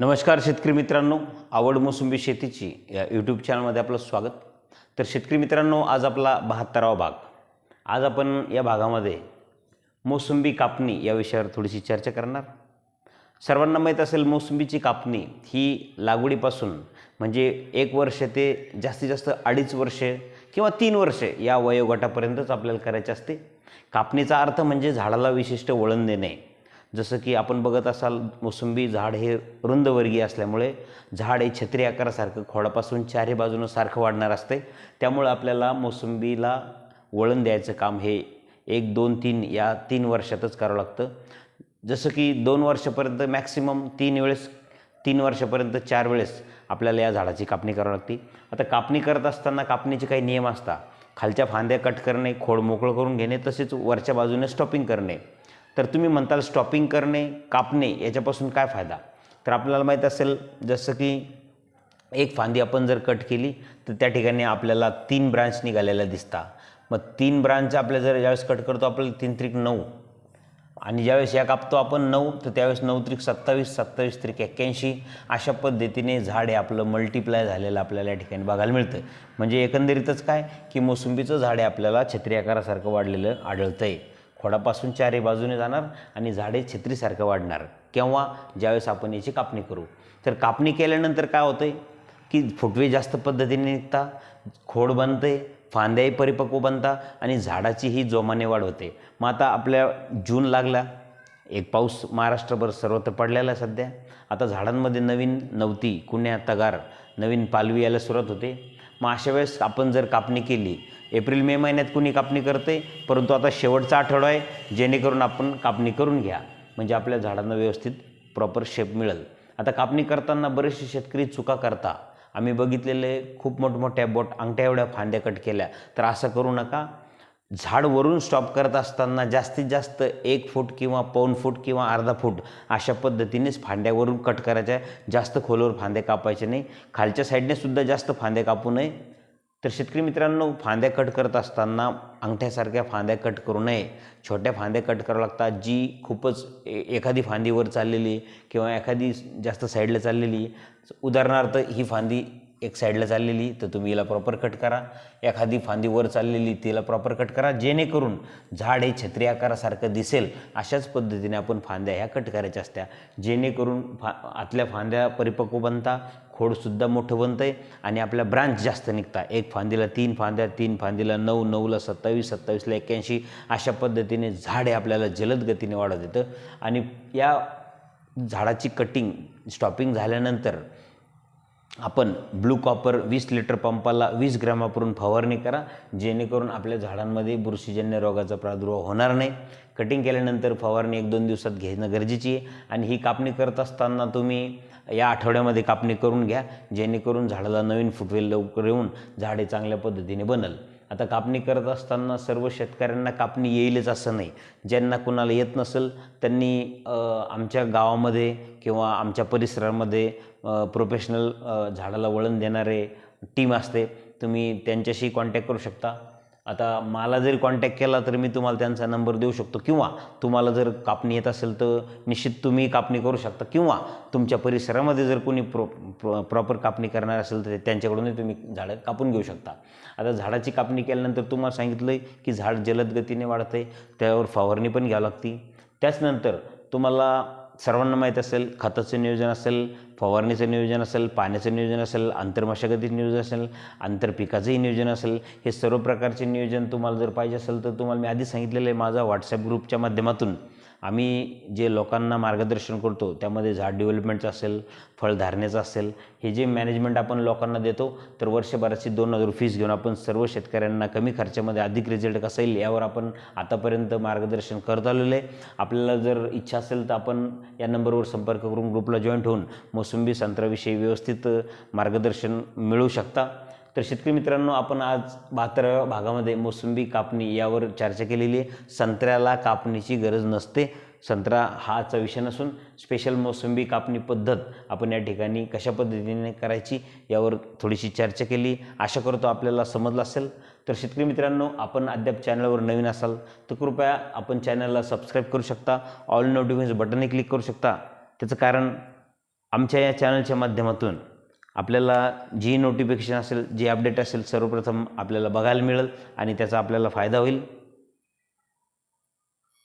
नमस्कार शेतकरी मित्रांनो आवड मोसंबी शेतीची या यूट्यूब चॅनलमध्ये आपलं स्वागत. तर शेतकरी मित्रांनो आज आपला बहात्तरावा भाग. आज आपण या भागामध्ये मोसंबी कापणी या विषयावर थोडीशी चर्चा करणार. सर्वांना माहीत असेल मोसंबीची कापणी ही लागवडीपासून म्हणजे एक वर्ष ते जास्तीत जास्त अडीच वर्षे किंवा तीन वर्षे या वयोगटापर्यंतच आपल्याला करायचे असते. कापणीचा अर्थ म्हणजे झाडाला विशिष्ट वळण देणे. जसं की आपण बघत असाल मोसंबी झाड हे रुंदवर्गीय असल्यामुळे झाड हे छत्री आकारासारखं खोडापासून चारही बाजूनं सारखं वाढणार असते. त्यामुळं आपल्याला मोसंबीला वळण द्यायचं काम हे एक दोन तीन या तीन वर्षातच करावं लागतं. जसं की दोन वर्षापर्यंत मॅक्सिमम तीन वेळेस तीन वर्षापर्यंत चार वेळेस आपल्याला या झाडाची कापणी करावी लागते. आता कापणी करत असताना कापणीचे काही नियम असतात. खालच्या फांद्या कट करणे खोड मोकळं करून घेणे तसेच वरच्या बाजूने स्टॉपिंग करणे. तर तुम्ही म्हणताल स्टॉपिंग करणे कापणे याच्यापासून काय फायदा? तर आपल्याला माहीत असेल जसं की एक फांदी आपण जर कट केली तर त्या ठिकाणी आपल्याला तीन ब्रांच निघालेल्या दिसतात मग तीन ब्रांच आपल्या जर ज्यावेळेस कट करतो आपल्याला तीन त्रिक नऊ. आणि ज्यावेळेस या कापतो आपण नऊ तर त्यावेळेस नऊ त्रिक सत्तावीस सत्तावीस त्रिक एक्क्याऐंशी. अशा पद्धतीने झाड हे आपलं मल्टिप्लाय झालेलं आपल्याला या ठिकाणी बघायला मिळतं म्हणजे एकंदरीतच काय? की मोसंबीचं झाड हे आपल्याला छत्री आकारासारखं वाढलेलं आढळतं आहे खोडापासून चारही बाजूने जाणार आणि झाडे छत्रीसारखं वाढणार. केव्हा? ज्यावेळेस आपण याची कापणी करू. तर कापणी केल्यानंतर काय होतं आहे की फुटवे जास्त पद्धतीने निघता खोड बनते फांद्याही परिपक्व बनता आणि झाडाची ही जोमाने वाढ होते. मग आता आपल्या जून लागला. एक पाऊस महाराष्ट्रभर सर्वत्र पडलेला आहे सध्या. आता झाडांमध्ये नवीन नवती कुण्या तगार नवीन पालवी यायला सुरुवात होते. मग अशा वेळेस आपण जर कापणी केली एप्रिल मे महिन्यात कुणी कापणी करते परंतु आता शेवटचा आठवडा आहे जेणेकरून आपण कापणी करून घ्या. म्हणजे आपल्या झाडांना व्यवस्थित प्रॉपर शेप मिळेल. आता कापणी करताना बरेचसे शेतकरी चुका करता. आम्ही बघितलेले खूप मोठमोठ्या बोट अंगठ्या एवढ्या फांद्या कट केल्या. तर असं करू नका. झाड वरून स्टॉप करत असताना जास्तीत जास्त एक फूट किंवा पाऊण फूट किंवा अर्धा फूट अशा पद्धतीनेच फांद्यावरून कट करायच्या. जास्त खोलवर फांदे कापायचे नाही. खालच्या साईडने सुद्धा जास्त फांदे कापू नये. तर शेतकरी मित्रांनो फांद्या कट करत असताना अंगठ्यासारख्या फांद्या कट करू नये. छोट्या फांद्या कट करावं लागतात. जी खूपच ए एखादी फांदीवर चाललेली किंवा एखादी जास्त साईडला चाललेली. उदाहरणार्थ ही फांदी एक साईडला चाललेली तर तुम्ही हिला प्रॉपर कट करा. एखादी फांदी वर चाललेली तिला प्रॉपर कट करा. जेणेकरून झाड हे छत्री आकारासारखं दिसेल अशाच पद्धतीने आपण फांद्या ह्या कट करायच्या असत्या. जेणेकरून फा आतल्या फांद्या परिपक्व बनता खोडसुद्धा मोठं बनतं आहे आणि आपल्या ब्रांच जास्त निघता. एक फांदीला तीन फांद्या तीन फांदीला नऊ नऊला सत्तावीस सत्तावीसला एक्क्याऐंशी अशा पद्धतीने झाड हे आपल्याला जलद गतीने वाढत येतं. आणि या झाडाची कटिंग स्टॉपिंग झाल्यानंतर आपण ब्लू कॉपर वीस लिटर पंपाला वीस ग्रॅम वापरून फवारणी करा जेणेकरून आपल्या झाडांमध्ये बुरशीजन्य रोगाचा प्रादुर्भाव होणार नाही. कटिंग केल्यानंतर फवारणी एक दोन दिवसात घेणं गरजेची आहे. आणि ही कापणी करत असताना तुम्ही या आठवड्यामध्ये कापणी करून घ्या जेणेकरून झाडाला नवीन फुटवे लवकर येऊन झाडे चांगल्या पद्धतीने बनल. आता कापणी करत असताना सर्व शेतकऱ्यांना कापणी येईलच असं नाही. ज्यांना कुणाला येत नसेल त्यांनी आमच्या गावामध्ये किंवा आमच्या परिसरामध्ये प्रोफेशनल झाडाला वळण देणारे टीम असते. तुम्ही त्यांच्याशी कॉन्टॅक्ट करू शकता. आता मला जरी कॉन्टॅक्ट केला तर मी तुम्हाला त्यांचा नंबर देऊ शकतो. किंवा तुम्हाला जर कापणी येत असेल तर निश्चित तुम्ही कापणी करू शकता. किंवा तुमच्या परिसरामध्ये जर कोणी प्रो प्रॉपर कापणी करणार असेल तर त्यांच्याकडूनही तुम्ही झाडं कापून घेऊ शकता. आता झाडाची कापणी केल्यानंतर तुम्हाला सांगितलं आहे की झाड जलद गतीने वाढतं आहे त्यावर फवारणी पण घ्यावी लागते. त्याचनंतर तुम्हाला सर्वांना माहीत असेल खताचं नियोजन असेल फवारणीचं नियोजन असेल पाण्याचं नियोजन असेल आंतरमशागतीचं नियोजन असेल आंतरपिकाचंही नियोजन असेल हे सर्व प्रकारचे नियोजन तुम्हाला जर पाहिजे असेल तर तुम्हाला मी आधी सांगितलेलं आहे माझा व्हॉट्सॲप ग्रुपच्या माध्यमातून. आम्ही जे लोकांना मार्गदर्शन करतो त्यामध्ये झाड डेव्हलपमेंटचं असेल फळधारणेचं असेल हे जे मॅनेजमेंट आपण लोकांना देतो तर वर्षभराची दोन हजार फीस घेऊन आपण सर्व शेतकऱ्यांना कमी खर्चामध्ये अधिक रिझल्ट कसा येईल यावर आपण आतापर्यंत मार्गदर्शन करत आलेलं आहे. आपल्याला जर इच्छा असेल तर आपण या नंबरवर संपर्क करून ग्रुपला जॉईंट होऊन मोसंबी संत्र्याविषयी व्यवस्थित मार्गदर्शन मिळू शकता. तर शेतकरी मित्रांनो आपण आज बहात्तराव्या भागामध्ये मोसंबी कापणी यावर चर्चा केलेली आहे. संत्र्याला कापणीची गरज नसते. संत्रा हाचा विषय नसून स्पेशल मोसंबी कापणी पद्धत आपण या ठिकाणी कशा पद्धतीने करायची यावर थोडीशी चर्चा केली. आशा करतो आपल्याला समजलं असेल. तर शेतकरी मित्रांनो आपण अद्याप चॅनलवर नवीन असाल तर कृपया आपण चॅनलला सबस्क्राईब करू शकता. ऑल नोटिफिकेशन बटनही क्लिक करू शकता. त्याचं कारण आमच्या या चॅनलच्या माध्यमातून आपल्याला जी नोटिफिकेशन असेल जी अपडेट असेल सर्वप्रथम आपल्याला बघायला मिळेल आणि त्याचा आपल्याला फायदा होईल.